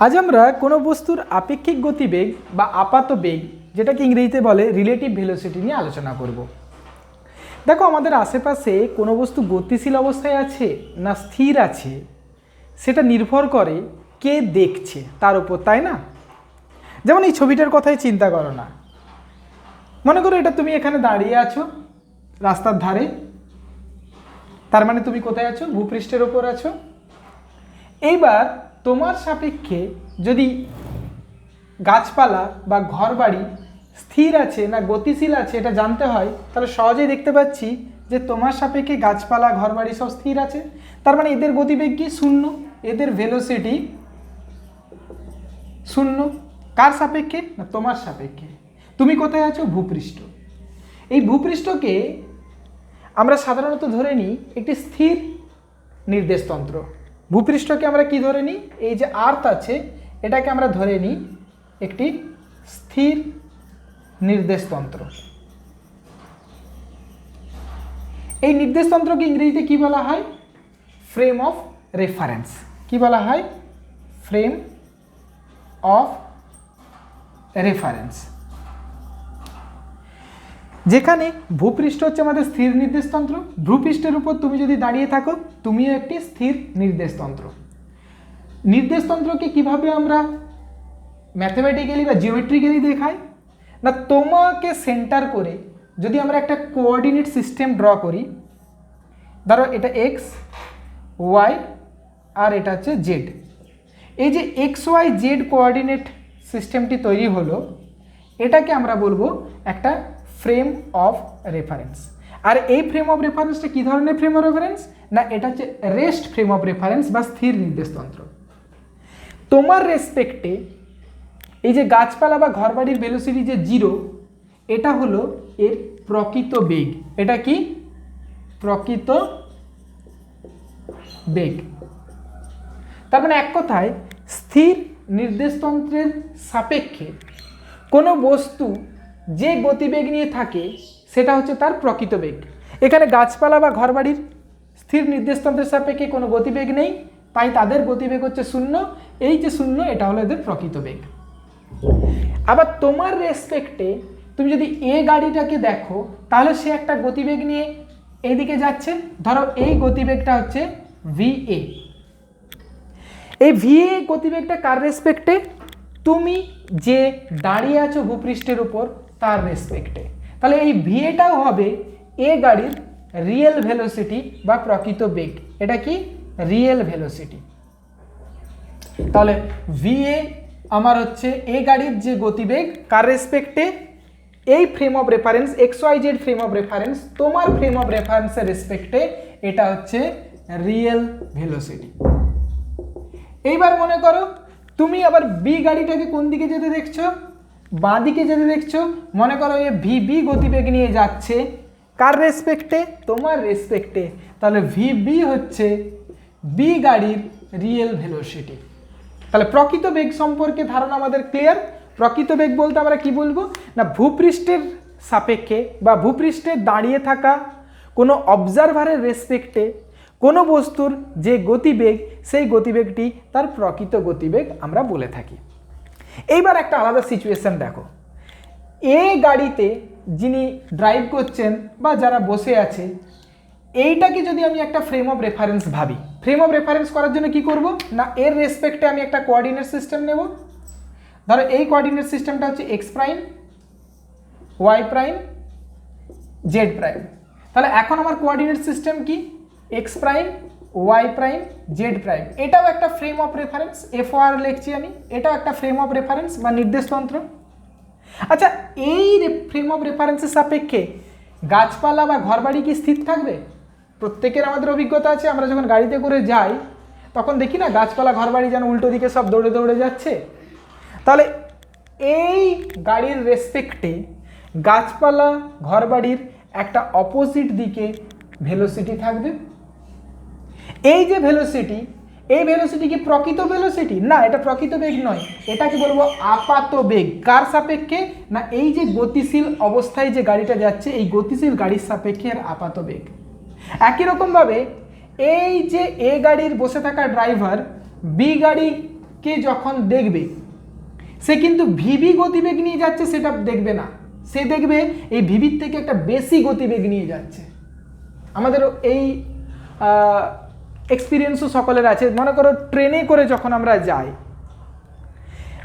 আজ আমরা কোনো বস্তুর আপেক্ষিক গতিবেগ বা আপাত বেগ, যেটাকে ইংরেজিতে বলে রিলেটিভ ভেলোসিটি নিয়ে আলোচনা করব। দেখো, আমাদের আশেপাশে কোনো বস্তু গতিশীল অবস্থায় আছে না স্থির আছে? সেটা নির্ভর করে কে দেখছে তার উপর, তাই না? যেমন এই ছবিটার কথাই চিন্তা করো না। মনে করো এটা তুমি এখানে দাঁড়িয়ে আছো, রাস্তার ধারে। তার মানে তুমি কোথায় আছো? ভূপৃষ্ঠের ওপর আছো। এইবার তোমার সাপেক্ষে যদি গাছপালা বা ঘরবাড়ি স্থির আছে না গতিশীল আছে এটা জানতে হয়, তাহলে সহজেই দেখতে পাচ্ছি যে তোমার সাপেক্ষে গাছপালা, ঘরবাড়ি সব স্থির আছে। তার মানে এদের গতিবেগ কি? শূন্য। এদের ভেলোসিটি শূন্য। কার সাপেক্ষে? না, তোমার সাপেক্ষে। তুমি কোথায় আছো? ভূপৃষ্ঠ। এই ভূপৃষ্ঠকে আমরা সাধারণত ধরে নিই একটি স্থির নির্দেশতন্ত্র ভূপৃষ্ঠকে আমরা কি ধরে নিই? এই যে আর্থ আছে, এটাকে আমরা ধরে নিই একটি স্থির নির্দেশতন্ত্র এই নির্দেশতন্ত্রকে ইংরেজিতে কি বলা হয়? Frame of reference. কি বলা হয়? Frame of reference. যেখানে ভূপৃষ্ঠ হচ্ছে আমাদের স্থির নির্দেশতন্ত্র ভূপৃষ্ঠের উপর তুমি যদি দাঁড়িয়ে থাকো, তুমিও একটি স্থির নির্দেশতন্ত্র নির্দেশতন্ত্রকে কীভাবে আমরা ম্যাথমেটিক্যালি বা জিওমেট্রিক্যালি দেখাই? না, তোমাকে সেন্টার করে যদি আমরা একটা কোঅর্ডিনেট সিস্টেম ড্র করি, ধরো এটা এক্স ওয়াই আর এটা হচ্ছে জেড এই যে এক্স ওয়াই জেড কোঅর্ডিনেট সিস্টেমটি তৈরি হলো, এটাকে আমরা বলব একটা ফ্রেম অফ রেফারেন্স আর এই ফ্রেম অফ রেফারেন্সটা কী ধরনের ফ্রেম অফ রেফারেন্স না, এটা হচ্ছে রেস্ট ফ্রেম অফ রেফারেন্স বা স্থির নির্দেশতন্ত্র তোমার রেসপেক্টে এই যে গাছপালা বা ঘরবাড়ির ভেলোসিটি যে জিরো এটা হলো এর প্রকৃত বেগ। এটা কি? প্রকৃত বেগ। তার মানে এক কথায়, স্থির নির্দেশতন্ত্রের সাপেক্ষে কোনো বস্তু যে গতিবেগ নিয়ে থাকে, সেটা হচ্ছে তার প্রকৃত বেগ। এখানে গাছপালা বা ঘরবাড়ির স্থির নির্দেশতন্ত্রের সাপেক্ষে কোনো গতিবেগ নেই, তাই তাদের গতিবেগ হচ্ছে শূন্য। এই যে শূন্য, এটা হলো এদের প্রকৃত বেগ। আবার তোমার রেসপেক্টে তুমি যদি এ গাড়িটাকে দেখো, তাহলে সে একটা গতিবেগ নিয়ে এইদিকে যাচ্ছে। ধরো এই গতিবেগটা হচ্ছে ভি এ। এই ভি এ গতিবেগটা কার রেসপেক্টে তুমি যে দাঁড়িয়ে আছো ভূপৃষ্ঠের উপর তার রেসপেক্টে তাহলে এই ভি এটাও হবে এ গাড়ির রিয়েল ভেলোসিটি বা প্রকৃত বেগ। এটা কি? রিয়েল ভেলোসিটি তাহলে ভি এ আমার হচ্ছে এ গাড়ির যে গতিবেগ কার রেসপেক্টে এই frame of reference X Y Z frame of reference তোমার ফ্রেম অফ রেফারেন্সের রেসপেক্টে এটা হচ্ছে রিয়েল ভেলোসিটি এইবার মনে করো, তুমি আবার বি গাড়িটাকে কোন দিকে যেতে দেখছ? বাঁ দিকে যেতে দেখছ, মনে করো এ ভি বি গতিবেগ নিয়ে যাচ্ছে। কার রেসপেক্টে তোমার রেসপেক্টে তাহলে ভি বি হচ্ছে বি গাড়ির রিয়েল ভেলোসিটি তাহলে প্রকৃত বেগ সম্পর্কে ধারণা আমাদের ক্লিয়ার প্রকৃত বেগ বলতে আমরা কি বলব? না, ভূপৃষ্ঠের সাপেক্ষে বা ভূপৃষ্ঠে দাঁড়িয়ে থাকা কোনো অবজারভারের রেসপেক্টে কোনো বস্তুর যে গতিবেগ, সেই গতিবেগটি তার প্রকৃত গতিবেগ আমরা বলে থাকি। এইবার একটা আলাদা সিচুয়েশন দেখো। এ গাড়িতে যিনি ড্রাইভ করছেন বা যারা বসে আছে, এইটাকে যদি আমি একটা ফ্রেম অফ রেফারেন্স ভাবি ফ্রেম অফ রেফারেন্স করার জন্য কি করব? না, এর রেসপেক্টে আমি একটা কোঅর্ডিনেট সিস্টেম নেব। ধরো এই কোঅর্ডিনেট সিস্টেমটা হচ্ছে X prime Y prime Z prime তাহলে এখন আমার কোঅর্ডিনেট সিস্টেম কি? X prime Y prime Z prime এটাও একটা ফ্রেম অফ রেফারেন্স এফ আর লিখছি আমি। এটাও একটা ফ্রেম অফ রেফারেন্স বা নির্দেশতন্ত্র আচ্ছা এই ফ্রেম অফ রেফারেন্সের সাপেক্ষে গাছপালা বা ঘরবাড়ি কি স্থির থাকবে? প্রত্যেকের আমাদের অভিজ্ঞতা আছে, আমরা যখন গাড়িতে করে যাই, তখন দেখি না গাছপালা, ঘরবাড়ি যেন উল্টো দিকে সব দৌড়ে দৌড়ে যাচ্ছে। তাহলে এই গাড়ির রেসপেক্টে গাছপালা, ঘরবাড়ির একটা অপোজিট দিকে ভেলোসিটি থাকবে। এই যে ভেলোসিটি এই ভেলোসিটি কি প্রকৃত ভেলোসিটি না, এটা প্রকৃত বেগ নয়। এটাকে বলব আপাত বেগ। কার সাপেক্ষে? না, এই যে গতিশীল অবস্থায় যে গাড়িটা যাচ্ছে, এই গতিশীল গাড়ির সাপেক্ষে এর আপাত বেগ। একই রকমভাবে, এই যে এ গাড়ির বসে থাকা ড্রাইভার বি গাড়িকে যখন দেখবে, সে কিন্তু ভিভি গতিবেগ নিয়ে যাচ্ছে, সেটা দেখবে না। সে দেখবে এই ভিভির থেকে একটা বেশি গতিবেগ নিয়ে যাচ্ছে। আমাদের এই এক্সপিরিয়েন্সও সকলের আছে। মনে করো ট্রেনে করে যখন আমরা যাই,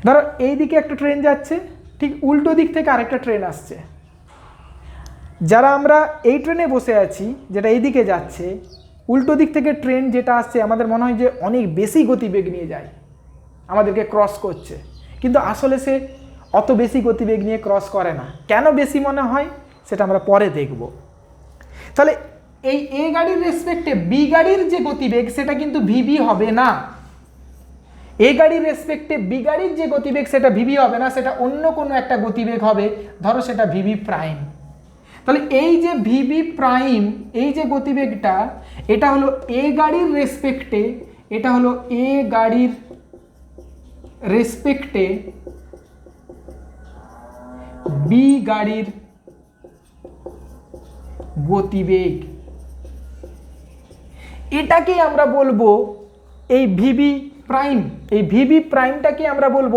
ধরো এই দিকে একটা ট্রেন যাচ্ছে, ঠিক উল্টো দিক থেকে আরেকটা ট্রেন আসছে। যারা আমরা এই ট্রেনে বসে আছি, যেটা এই দিকে যাচ্ছে, উল্টো দিক থেকে ট্রেন যেটা আসছে, আমাদের মনে হয় যে অনেক বেশি গতিবেগ নিয়ে যায়, আমাদেরকে ক্রস করছে। কিন্তু আসলে সে অত বেশি গতিবেগ নিয়ে ক্রস করে না। কেন বেশি মনে হয়, সেটা আমরা পরে দেখব। তাহলে এই এ গাড়ির রেসপেক্টে বি গাড়ির যে গতিবেগ, সেটা কিন্তু ভিভি হবে না। এ গাড়ির রেসপেক্টে বি গাড়ির যে গতিবেগ, সেটা ভিভি হবে না, সেটা অন্য কোনো একটা গতিবেগ হবে। ধরো সেটা ভিভি প্রাইম তাহলে এই যে ভিভি প্রাইম এই যে গতিবেগটা, এটা হলো এ গাড়ির রেসপেক্টে এটা হলো এ গাড়ির রেসপেক্টে বি গাড়ির গতিবেগ। এটাকে আমরা বলব এই ভিভি প্রাইম, এই ভিভি প্রাইমটাকে আমরা বলব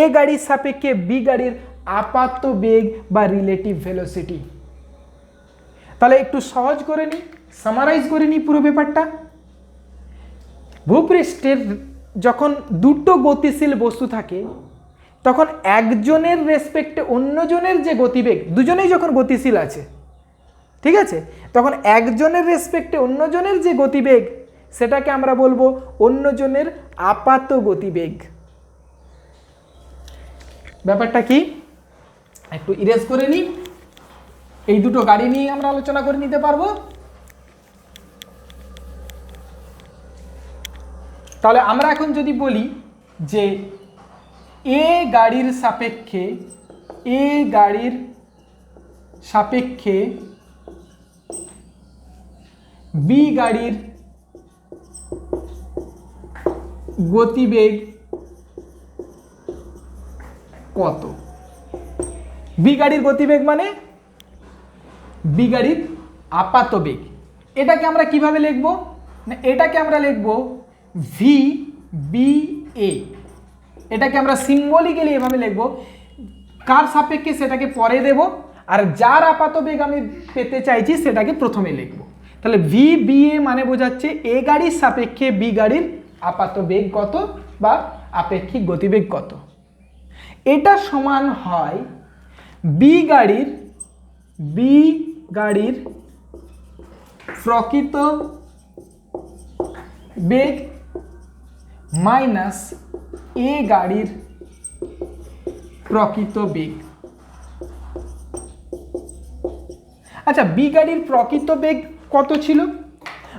এ গাড়ির সাপেক্ষে বি গাড়ির আপাত বেগ বা রিলেটিভ ভেলোসিটি তাহলে একটু সহজ করে নিই সামারাইজ করে নিই পুরো ব্যাপারটা। ভূপৃষ্ঠের যখন দুটো গতিশীল বস্তু থাকে, তখন একজনের রেসপেক্টে অন্যজনের যে গতিবেগ, দুজনেই যখন গতিশীল আছে ঠিক আছে? তখন একজনের রেসপেক্টে অন্যজনের যে গতিবেগ, সেটাকে আমরা বলব অন্যজনের আপাত গতিবেগ। ব্যাপারটা কি? একটু ইরেজ করে নিই। এই দুটো গাড়ি নিয়ে আমরা আলোচনা করে নিতে পারব। তাহলে আমরা এখন যদি বলি যে এ গাড়ির সাপেক্ষে, এ গাড়ির সাপেক্ষে বি গাড়ির গতিবেগ কত? বি গাড়ির গতিবেগ মানে বি গাড়ির আপাত বেগ। এটাকে আমরা কীভাবে লিখব? না, এটাকে আমরা লিখব ভি বি এ এটাকে আমরা সিম্বলিক্যালি এভাবে লিখব। কার সাপেক্ষে সেটাকে পরে দেব? আর যার আপাত বেগ আমি পেতে চাইছি, সেটাকে প্রথমে লিখব। তাহলে ভি বি এ মানে বোঝাচ্ছে এ গাড়ির সাপেক্ষে বি গাড়ির আপাত বেগ কত বা আপেক্ষিক গতিবেগ কত? এটা সমান হয় বি গাড়ির বি গাড়ির প্রকৃত বেগ মাইনাস এ গাড়ির প্রকৃত বেগ। আচ্ছা বি গাড়ির প্রকৃত বেগ কত ছিল?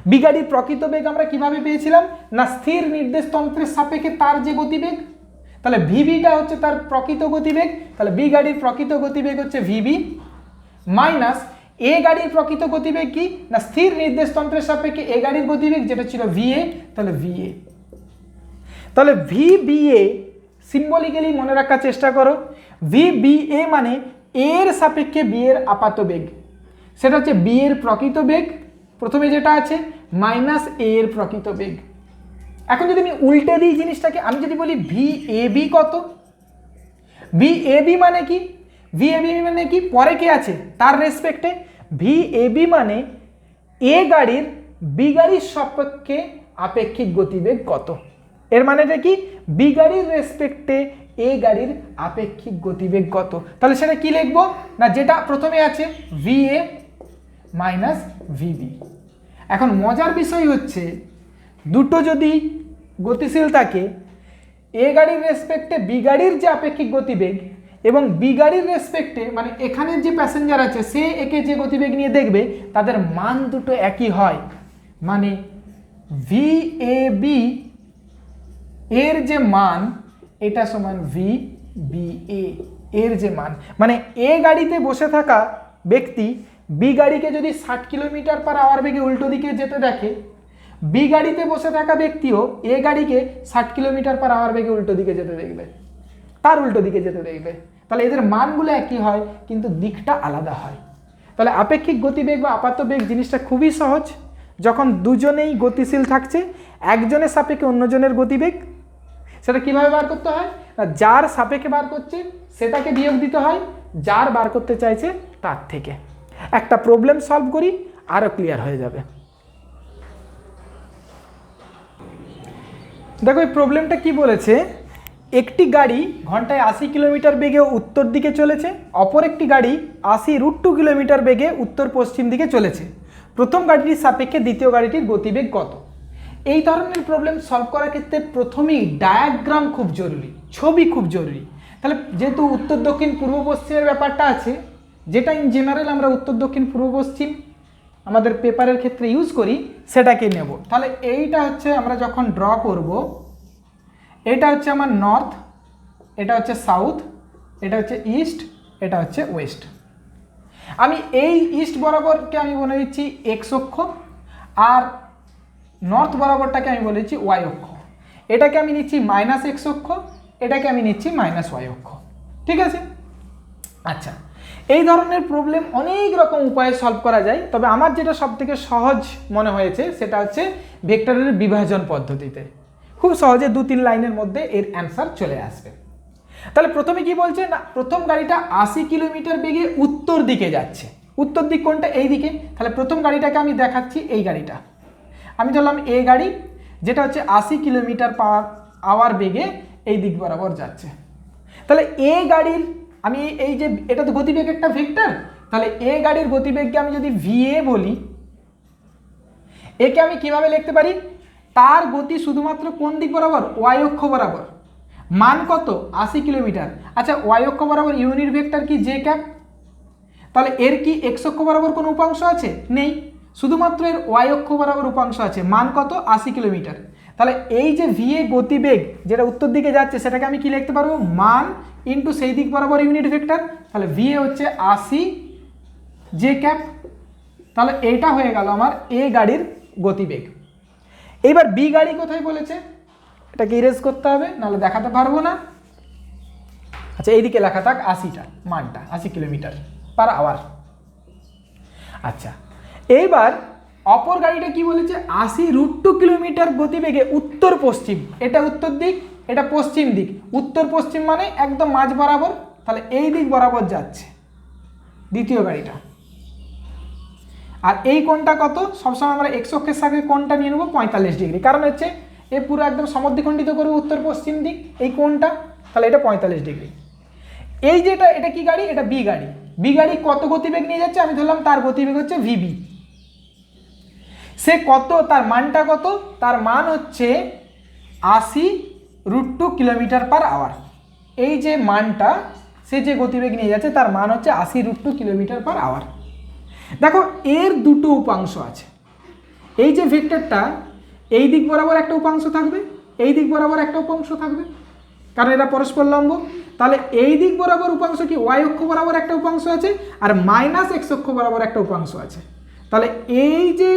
বি গাড়ির প্রকৃত বেগ আমরা কীভাবে পেয়েছিলাম? না স্থির নির্দেশ তন্ত্রের সাপেক্ষে তার যে গতিবেগ? তাহলে ভিভিটা হচ্ছে তার প্রকৃত গতিবেগ। তাহলে বি গাড়ির প্রকৃত গতিবেগ হচ্ছে ভিবি মাইনাস এ গাড়ির প্রকৃত গতিবেগ কি? না স্থির নির্দেশ তন্ত্রের সাপেক্ষে এ গাড়ির গতিবেগ, যেটা ছিল ভিএ তাহলে ভিএ তাহলে ভি বিএ সিম্বলিক্যালি মনে রাখার চেষ্টা করো। ভি বিএ মানে এর সাপেক্ষে বি এর আপাত বেগ। সেটা হচ্ছে বি এর প্রকৃত বেগ। প্রথমে যেটা আছে মাইনাস এ এর প্রকৃত বেগ। এখন যদি আমি উল্টে দিই জিনিসটাকে, আমি যদি বলি ভি এ বি কত? ভি এ বি মানে কি? ভি এ বি মানে কি? পরে কে আছে? তার রেসপেক্টে ভি এ। বি মানে এ গাড়ির বি গাড়ির সপক্ষে আপেক্ষিক গতিবেগ কত? এর মানেটা কি? বি গাড়ির রেসপেক্টে এ গাড়ির আপেক্ষিক গতিবেগ কত? তাহলে সেটা কি লিখব? না, যেটা প্রথমে আছে ভি এ মাইনাস ভিবি এখন মজার বিষয় হচ্ছে, দুটো যদি গতিশীল থাকে, এ গাড়ির রেসপেক্টে বি গাড়ির যে আপেক্ষিক গতিবেগ এবং বি গাড়ির রেসপেক্টে মানে এখানের যে প্যাসেঞ্জার আছে, সে একে যে গতিবেগ নিয়ে দেখবে, তাদের মান দুটো একই হয়। মানে ভি এ বি এর যে মান, এটা সমান ভি বি এ এর যে মান। মানে এ গাড়িতে বসে থাকা ব্যক্তি বি গাড়িকে যদি ষাট কিলোমিটার পার আওয়ার বেগে উল্টো দিকে যেতে দেখে, বি গাড়িতে বসে থাকা ব্যক্তিও এ গাড়িকে ষাট কিলোমিটার পার আওয়ার বেগে উল্টো দিকে যেতে দেখবে, তার উল্টো দিকে যেতে দেখবে। তাহলে এদের মানগুলো একই হয়, কিন্তু দিকটা আলাদা হয়। তাহলে আপেক্ষিক গতিবেগ বা আপাত বেগ জিনিসটা খুবই সহজ। যখন দুজনেই গতিশীল থাকছে, একজনের সাপেক্ষে অন্যজনের গতিবেগ, সেটা কীভাবে বার করতে হয়? না, যার সাপেক্ষে বার করছে, সেটাকে বিয়োগ দিতে হয়, যার বার করতে চাইছে, তার থেকে। একটা প্রবলেম সলভ করি আরও ক্লিয়ার হয়ে যাবে। দেখো, এই প্রবলেমটা কি বলেছে? একটি গাড়ি ঘন্টায় আশি কিলোমিটার বেগে উত্তর দিকে চলেছে, অপর একটি গাড়ি আশি রুট টু কিলোমিটার বেগে উত্তর পশ্চিম দিকে চলেছে। প্রথম গাড়িটির সাপেক্ষে দ্বিতীয় গাড়িটির গতিবেগ কত? এই ধরনের প্রবলেম সলভ করার ক্ষেত্রে প্রথমেই ডায়াগ্রাম খুব জরুরি, ছবি খুব জরুরি। তাহলে যেহেতু উত্তর, দক্ষিণ, পূর্ব, পশ্চিমের ব্যাপারটা আছে যেটা ইন জেনারেল আমরা উত্তর, দক্ষিণ, পূর্ব, পশ্চিম আমাদের পেপারের ক্ষেত্রে ইউজ করি সেটাকে নেব। তাহলে এইটা হচ্ছে আমরা যখন ড্র করব, এটা হচ্ছে আমার নর্থ এটা হচ্ছে সাউথ এটা হচ্ছে ইস্ট এটা হচ্ছে ওয়েস্ট আমি এই ইস্ট বরাবরকে আমি বলে দিচ্ছি এক্স অক্ষ আর নর্থ বরাবরটাকে আমি বলে দিচ্ছি ওয়াই অক্ষ। এটাকে আমি নিচ্ছি মাইনাস এক্স অক্ষ, এটাকে আমি নিচ্ছি মাইনাস ওয়াই অক্ষ। ঠিক আছে? আচ্ছা। এই ধরনের প্রবলেম অনেক রকম উপায়ে সলভ করা যায়। তবে আমার যেটা সব থেকে সহজ মনে হয়েছে, সেটা হচ্ছে ভেক্টরের বিভাজন পদ্ধতিতে। খুব সহজে দু তিন লাইনের মধ্যে এর অ্যান্সার চলে আসবে। তাহলে প্রথমে কি বলছে? না, প্রথম গাড়িটা আশি কিলোমিটার বেগে উত্তর দিকে যাচ্ছে। উত্তর দিক কোনটা? এই দিকে। তাহলে প্রথম গাড়িটাকে আমি দেখাচ্ছি এই গাড়িটা। আমি ধরলাম এ গাড়ি, যেটা হচ্ছে আশি কিলোমিটার পাওয়ার আওয়ার বেগে এই দিক বরাবর যাচ্ছে। তাহলে এ গাড়ির আমি এই যে এটা তো গতিবেগ একটা ভেক্টর, তাহলে এ গাড়ির গতিবেগকে আমি যদি ভিএ বলি, একে আমি কীভাবে লিখতে পারি? তার গতি শুধুমাত্র কোন দিক বরাবর? ওয়াই অক্ষ বরাবর। মান কত? আশি কিলোমিটার। আচ্ছা ওয়াই অক্ষ বরাবর ইউনিট ভেক্টর কি জে ক্যাপ? তাহলে এর কি এক্স অক্ষ বরাবর কোনো উপাংশ আছে? নেই। শুধুমাত্র এর ওয়াই অক্ষ বরাবর উপাংশ আছে। মান কত? আশি কিলোমিটার। তাহলে এই যে ভিএ গতিবেগ, যেটা উত্তর দিকে যাচ্ছে, সেটাকে আমি কি লিখতে পারব? মান ইন্টু সেই দিক বরাবর ইউনিট ভেক্টর তাহলে ভিএ হচ্ছে আশি জে ক্যাপ তাহলে এইটা হয়ে গেল আমার এ গাড়ির গতিবেগ। এইবার বি গাড়ি কোথায় বলেছে? এটাকে ইরেজ করতে হবে, নাহলে দেখাতে পারব না। আচ্ছা এইদিকে লেখা থাক আশিটা মানটা, আশি কিলোমিটার পার আওয়ার আচ্ছা এইবার অপর গাড়িটা কি বলেছে? আশি রুট টু কিলোমিটার গতিবেগে উত্তর পশ্চিম এটা উত্তর দিক এটা পশ্চিম দিক। উত্তর পশ্চিম মানে একদম মাঝ বরাবর, তাহলে এই দিক বরাবর যাচ্ছে দ্বিতীয় গাড়িটা। আর এই কোণটা কত? সবসময় আমরা এক্স অক্ষের সাথে কোণটা নিয়ে নেব পঁয়তাল্লিশ ডিগ্রি। কারণ হচ্ছে এ পুরো একদম সমদ্বিখণ্ডিত করবে উত্তর পশ্চিম দিক, এই কোণটা, তাহলে এটা পঁয়তাল্লিশ ডিগ্রি। এই যেটা, এটা কি গাড়ি? এটা বি গাড়ি। বি গাড়ি কত গতিবেগ নিয়ে যাচ্ছে? আমি ধরলাম তার গতিবেগ হচ্ছে ভিবি সে কত, তার মানটা কত? তার মান হচ্ছে আশি root two kilometre per hour এই যে মানটা, সে যে গতিবেগ নিয়ে যাচ্ছে, তার মান হচ্ছে আশি root two kilometre per hour দেখো, এর দুটো উপাংশ আছে। এই যে ভেক্টরটা, এই দিক বরাবর একটা উপাংশ থাকবে, এই দিক বরাবর একটা উপাংশ থাকবে। কারণ এটা পরস্পর লম্ব। তাহলে এই দিক বরাবর উপাংশ কি ওয়াই অক্ষ বরাবর একটা উপাংশ আছে, আর মাইনাস এক্স অক্ষ বরাবর একটা উপাংশ আছে। তাহলে এই যে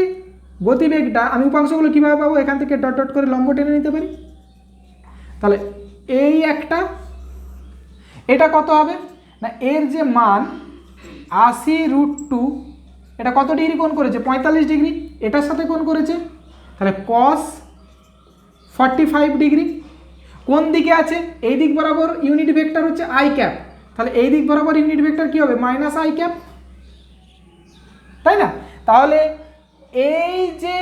গতিবেগটা, আমি উপাংশগুলো কীভাবে পাবো? এখান থেকে ডট ডট করে লম্ব টেনে নিতে পারি। তাহলে এই একটা, এটা কত হবে? না, এর যে মান আশি রুট টু এটা কত ডিগ্রি কোণ করেছে? পঁয়তাল্লিশ ডিগ্রি। এটার সাথে কোণ করেছে? তাহলে কস ফর্টি ফাইভ ডিগ্রি। কোন দিকে আছে? এই দিক বরাবর ইউনিট ভেক্টর হচ্ছে আই ক্যাপ তাহলে এই দিক বরাবর ইউনিট ভেক্টর কী হবে? মাইনাস আই ক্যাপ তাই না? তাহলে এই যে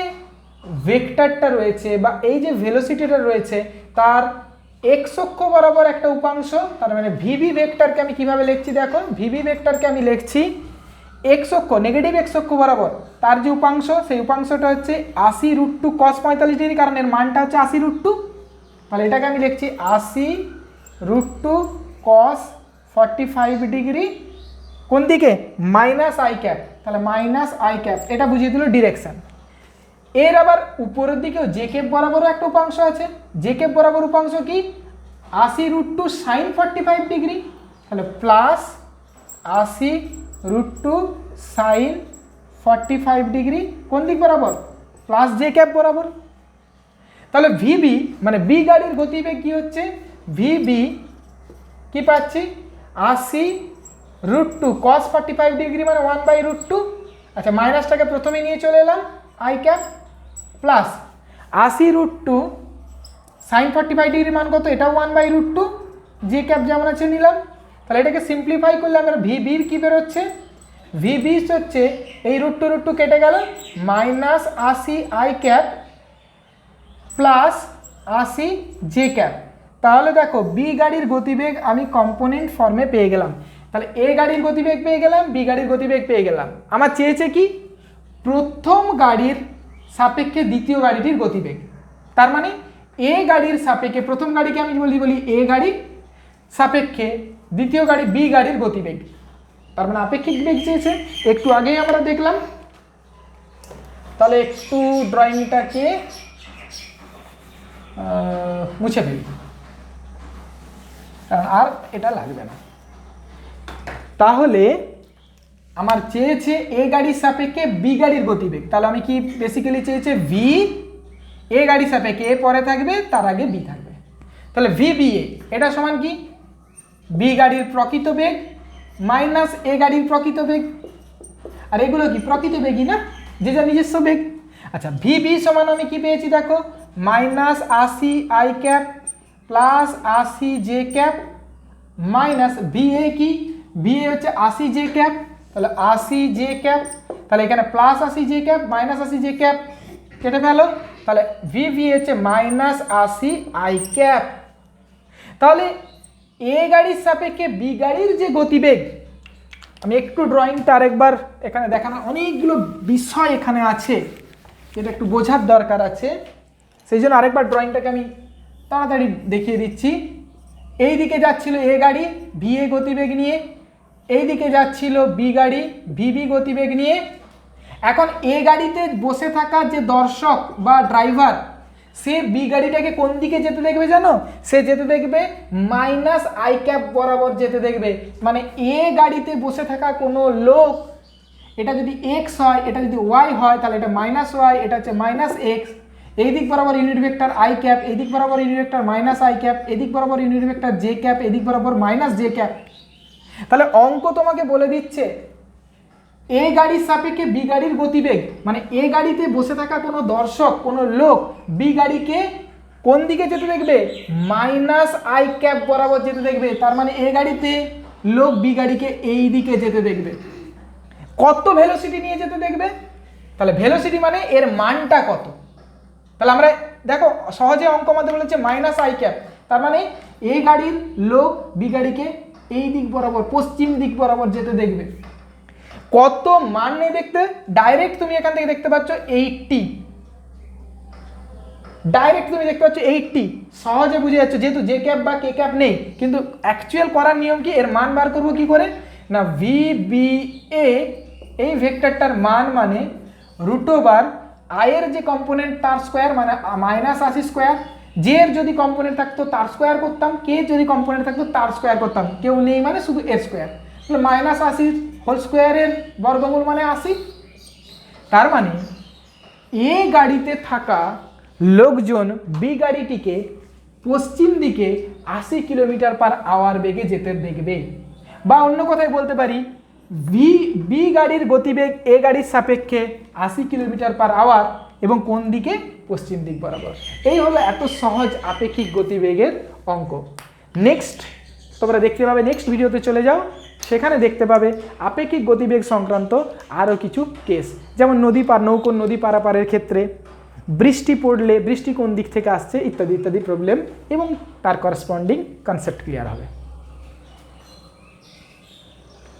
ভেক্টরটা রয়েছে বা এই যে ভেলোসিটিটা রয়েছে, তার এক্স অক্ষ বরাবর একটা উপাংশ, তার মানে ভিভি ভেক্টরকে আমি কীভাবে লিখছি দেখো? ভিভি ভেক্টরকে আমি লিখছি এক্স অক্ষ নেগেটিভ এক্স অক্ষ বরাবর। তার যে উপাংশ, সেই উপাংশটা হচ্ছে আশি রুট টু কস পঁয়তাল্লিশ ডিগ্রি কারণ এর মানটা হচ্ছে আশি রুট টু তাহলে এটাকে আমি লিখছি আশি root two cos forty five degree কোন দিকে মাইনাস আই ক্যাপ তাহলে মাইনাস আই ক্যাপ এটা বুঝিয়ে দিল ডিরেকশন এর আবার উপরের দিকেও জে কেপ বরাবরও একটা উপাংশ আছে। জে কেপ বরাবর উপাংশ কি? আশি root two sine forty five degree তাহলে প্লাস আশি root two sine forty five degree কোন দিক বরাবর? প্লাস জে ক্যাপ বরাবর। তাহলে ভিবি মানে বি গাড়ির গতিবেগ কি হচ্ছে? ভিবি কি পাচ্ছি? আশি root two cos forty five degree মানে ওয়ান বাই রুট টু আচ্ছা মাইনাসটাকে প্রথমে নিয়ে চলে এলাম। আই ক্যাপ প্লাস আশি root two sine forty five ডিগ্রির মান কত? এটাও ওয়ান বাই রুট টু যে ক্যাপ যেমন আছে নিলাম। তাহলে এটাকে সিম্পলিফাই করলে আমরা ভি বির কী বেরোচ্ছে? ভি বি হচ্ছে এই রুট টু রুট টু কেটে গেল মাইনাস আশি আই ক্যাপ প্লাস আশি জে ক্যাপ তাহলে দেখো বি গাড়ির গতিবেগ আমি কম্পোনেন্ট ফর্মে পেয়ে গেলাম। তাহলে এ গাড়ির গতিবেগ পেয়ে গেলাম বি গাড়ির গতিবেগ পেয়ে গেলাম। আমার চেয়েছে কি? প্রথম গাড়ির সাপেক্ষে দ্বিতীয় গাড়িটির গতিবেগ। তার মানে এ গাড়ির সাপেক্ষে প্রথম গাড়িকে আমি বলি বলি এ গাড়ি, সাপেক্ষে দ্বিতীয় গাড়ি বি গাড়ির গতিবেগ। তার মানে আপেক্ষিক বেগ চেয়েছে। একটু আগেই আমরা দেখলাম। তাহলে একটু ড্রয়িংটাকে মুছে ফেলি। আর এটা লাগবে না। তাহলে আমার চেয়েছে এ গাড়ির সাপেক্ষে বি গাড়ির গতিবেগ। তাহলে আমি কি বেসিক্যালি চেয়েছে ভি এ গাড়ির সাপেক্ষে এ পরে থাকবে, তার আগে বি থাকবে। তাহলে ভি বি এ এটা সমান কি? বি গাড়ির প্রকৃত বেগ মাইনাস এ গাড়ির প্রকৃত বেগ। আর এগুলো কি? প্রকৃত বেগই না? যে যার নিজস্ব বেগ। আচ্ছা ভি বি সমান আমি কি পেয়েছি দেখো? মাইনাস আশি আই ক্যাপ প্লাস আশি J cap minus V A কি? ভি এ হচ্ছে আশি জে ক্যাপ। তাহলে আশি জে ক্যাপ, তাহলে এখানে প্লাস আশি জে ক্যাপ মাইনাস আশি জে ক্যাপ কেটে ফেল। তাহলে ভি ভি হচ্ছে মাইনাস আশি আই ক্যাপ। তাহলে এ গাড়ির সাপেক্ষে বি গাড়ির যে গতিবেগ, আমি একটু ড্রয়িংটা আরেকবার এখানে দেখানো, অনেকগুলো বিষয় এখানে আছে, যেটা একটু বোঝার দরকার আছে। সেই জন্য আরেকবার ড্রয়িংটাকে আমি তাড়াতাড়ি দেখিয়ে দিচ্ছি। এই দিকে যাচ্ছিল এ গাড়ি ভি এ গতিবেগ নিয়ে এই দিকে যাচ্ছিল বি গাড়ি ভিবি গতিবেগ নিয়ে। এখন এ গাড়িতে বসে থাকা যে দর্শক বা ড্রাইভার সে বি গাড়িটাকে কোন দিকে যেতে দেখবে জানো? সে যেতে দেখবে মাইনাস আই ক্যাপ বরাবর যেতে দেখবে। মানে এ গাড়িতে বসে থাকা কোনো লোক, এটা যদি এক্স হয়, এটা যদি ওয়াই হয়, তাহলে এটা মাইনাস ওয়াই এটা হচ্ছে মাইনাস এক্স এই দিক বরাবর ইউনিট ভেক্টর আই ক্যাপ এই দিক বরাবর unit vector minus I cap এদিক বরাবর ইউনিট ভেক্টর জে ক্যাপ এদিক বরাবর মাইনাস জে ক্যাপ তাহলে অঙ্ক তোমাকে বলে দিচ্ছে, এ গাড়ির সাপেক্ষে বি গাড়ির গতিবেগ মানে এ গাড়িতে বসে থাকা কোনো দর্শক, কোনো লোক, বি গাড়িকে কোন দিকে যেতে দেখবে? মাইনাস আই ক্যাপ বরাবর যেতে দেখবে, তার মানে এ গাড়িতে লোক বি গাড়িকে এই দিকে যেতে দেখবে। কত ভেলোসিটি নিয়ে যেতে দেখবে? তাহলে ভেলোসিটি মানে এর মানটা কত? তাহলে আমরা দেখো, সহজে অঙ্ক আমাদের বলেছে মাইনাস আই ক্যাপ, তার মানে এ গাড়ির লোক বি গাড়িকে এই দিক বরাবর, পশ্চিম দিক বরাবর যেতে দেখবে। কত মান নেই দেখতে ডাইরেক্ট তুমি এখান থেকে দেখতে পাচ্ছ এইটটি ডাইরেক্ট তুমি দেখতে পাচ্ছ এইটটি সহজে বুঝে যাচ্ছ, যেহেতু জে ক্যাপ বা কে ক্যাপ নেই, কিন্তু অ্যাকচুয়াল করার নিয়ম কি? এর মান বার করব কি করে? না ভি বি এ এই ভেক্টরটার মান মানে রুট ওভার আয়ের যে কম্পোনেন্ট তার স্কোয়ার মানে মাইনাস আশি স্কোয়ার জে এর যদি কম্পোনেন্ট থাকতো, তার স্কোয়ার করতাম। কে যদি কম্পোনেন্ট থাকতো, তার স্কোয়ার করতাম। কেউ নেই মানে শুধু এর স্কোয়ার তাহলে মাইনাস আশি হোল স্কোয়ারের বর্গমূল মানে আশি। তার মানে এ গাড়িতে থাকা লোকজন বি গাড়িটিকে পশ্চিম দিকে আশি কিলোমিটার পার আওয়ার বেগে যেতে দেখবে। বা অন্য কথায় বলতে পারি ভি বি গাড়ির গতিবেগ এ গাড়ির সাপেক্ষে আশি কিলোমিটার পার আওয়ার এবং কোন দিকে? পশ্চিম দিক বরাবর। এই হলো এত সহজ আপেক্ষিক গতিবেগের অঙ্ক। নেক্সট তোমরা দেখতে পাবে নেক্সট ভিডিওতে চলে যাও। সেখানে দেখতে পাবে আপেক্ষিক গতিবেগ সংক্রান্ত আরও কিছু কেস যেমন নদী পার, নৌকো নদী পারাপারের ক্ষেত্রে বৃষ্টি পড়লে বৃষ্টি কোন দিক থেকে আসছে ইত্যাদি ইত্যাদি প্রবলেম এবং তার করসপন্ডিং কনসেপ্ট ক্লিয়ার হবে।